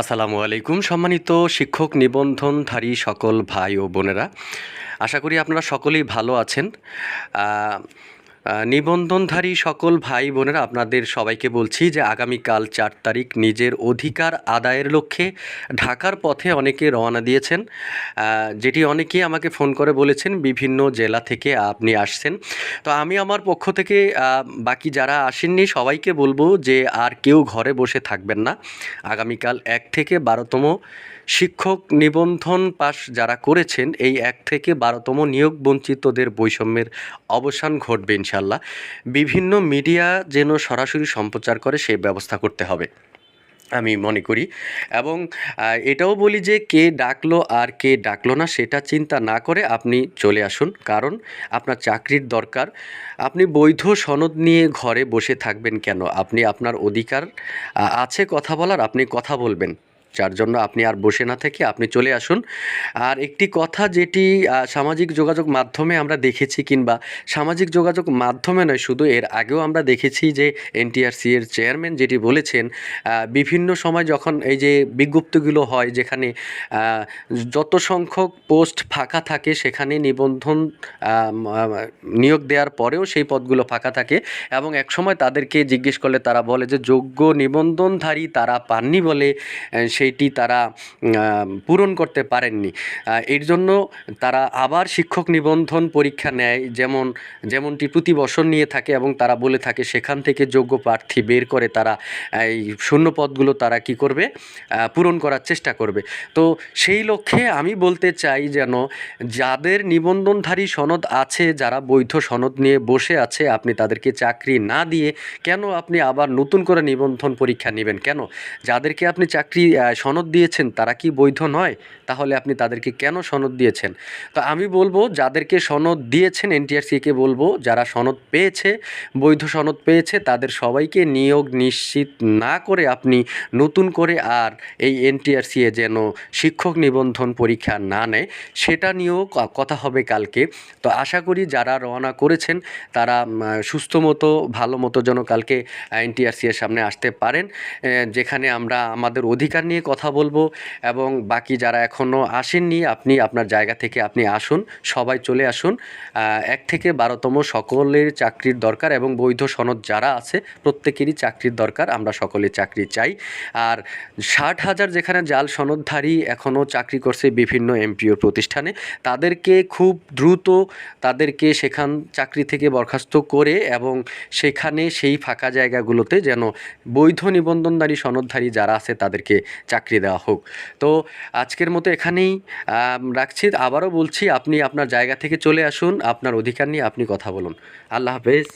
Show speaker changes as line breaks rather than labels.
আসসালামু আলাইকুম। সম্মানিত শিক্ষক নিবন্ধনধারী সকল ভাই ও বোনেরা, আশা করি আপনারা সকলেই ভালো আছেন। নিবন্ধনধারী সকল ভাই বোনেরা, আপনাদের সবাইকে বলছি যে আগামীকাল চার তারিখ নিজের অধিকার আদায়ের লক্ষ্যে ঢাকার পথে অনেকে রওনা দিয়েছেন। যেটি অনেকেই আমাকে ফোন করে বলেছেন, বিভিন্ন জেলা থেকে আপনি আসছেন। তো আমি আমার পক্ষ থেকে বাকি যারা আসেননি, সবাইকে বলব যে আর কেউ ঘরে বসে থাকবেন না। আগামীকাল এক থেকে বারোতম শিক্ষক নিবন্ধন পাশ যারা করেছেন, এই এক থেকে বারোতম নিয়োগ বঞ্চিতদের বৈষম্যের অবসান ঘটবে ইনশাল্লাহ বিভিন্ন মিডিয়া যেন সরাসরি সম্প্রচার করে সেই ব্যবস্থা করতে হবে, আমি মনে করি। এবং এটাও বলি যে, কে ডাকলো আর কে ডাকলো না, সেটা চিন্তা না করে আপনি চলে আসুন। কারণ, আপনার চাকরির দরকার। আপনি বৈধ সনদ নিয়ে ঘরে বসে থাকবেন কেন? আপনি আপনার অধিকার আছে কথা বলার, আপনি কথা বলবেন। যার জন্য আপনি আর বসে না থেকে আপনি চলে আসুন। আর একটি কথা যেটি সামাজিক যোগাযোগ মাধ্যমে আমরা দেখেছি কিংবা সামাজিক যোগাযোগ মাধ্যমে নয়, শুধু এর আগেও আমরা দেখেছি যে এনটিআরসি এর চেয়ারম্যান যেটি বলেছেন বিভিন্ন সময় যখন এই যে বিজ্ঞপ্তিগুলো হয় যেখানে যত সংখ্যক পোস্ট ফাঁকা থাকে সেখানে নিবন্ধন নিয়োগ দেওয়ার পরেও সেই পদগুলো ফাঁকা থাকে এবং এক সময় তাদেরকে জিজ্ঞেস করলে তারা বলে যে, যোগ্য নিবন্ধনধারী তারা পাননি বলে সেইটি তারা পূরণ করতে পারেননি। এর জন্য তারা আবার শিক্ষক নিবন্ধন পরীক্ষা নেয়, যেমন, যেমনটি প্রতি বছর নিয়ে থাকে এবং তারা বলে থাকে, সেখান থেকে যোগ্য প্রার্থী বের করে তারা, এই শূন্য পদগুলো তারা কি করবে? পূরণ করার চেষ্টা করবে। তো সেই লক্ষ্যে আমি বলতে চাই যেন, যাদের নিবন্ধনধারী সনদ আছে, যারা বৈধ সনদ নিয়ে বসে আছে, আপনি তাদেরকে চাকরি না দিয়ে কেন আপনি আবার নতুন করে নিবন্ধন পরীক্ষা নেবেন? কেন? যাদেরকে আপনি চাকরি সনদ দিয়েছেন, তারা কি বৈধ নয়? তাহলে আপনি তাদেরকে কেন সনদ দিয়েছেন? তো আমি বলব, যাদেরকে সনদ দিয়েছেন এনটিআরসিকে বলব, যারা সনদ পেয়েছে, বৈধ সনদ পেয়েছে, তাদের সবাইকে নিয়োগ নিশ্চিত না করে আপনি নতুন করে আর এই এনটিআরসি এ যেন শিক্ষক নিবন্ধন পরীক্ষা না নেয়, সেটা নিয়েও কথা হবে কালকে। তো আশা করি যারা রওনা করেছেন, তারা সুস্থ মতো, ভালো মতো যেন কালকে এনটিআরসি এর সামনে আসতে পারেন যেখানে আমরা আমাদের অধিকার নিয়ে কথা বলব এবং বাকি যারা এখনও আসেননি, আপনি আপনার জায়গা থেকে আপনি আসুন, সবাই চলে আসুন। এক থেকে বারোতম সকলের চাকরির দরকার এবং বৈধ সনদ যারা আছে, প্রত্যেকেরই চাকরির দরকার, আমরা সকলে চাকরি চাই। আর ষাট হাজার যেখানে জাল সনদধারী এখনও চাকরি করছে বিভিন্ন এমপিও প্রতিষ্ঠানে, তাদেরকে খুব দ্রুত তাদেরকে সেখান চাকরি থেকে বরখাস্ত করে এবং সেখানে সেই ফাঁকা জায়গাগুলোতে যেন বৈধ নিবন্ধনধারী সনদধারী যারা আছে, তাদেরকে চাকরি দেওয়া হোক। তো আজকের মতো এখানেই রাখছি। আবারও বলছি, আপনি আপনার জায়গা থেকে চলে আসুন, আপনার অধিকার নিয়ে আপনি কথা বলুন। আল্লাহ হাফেজ।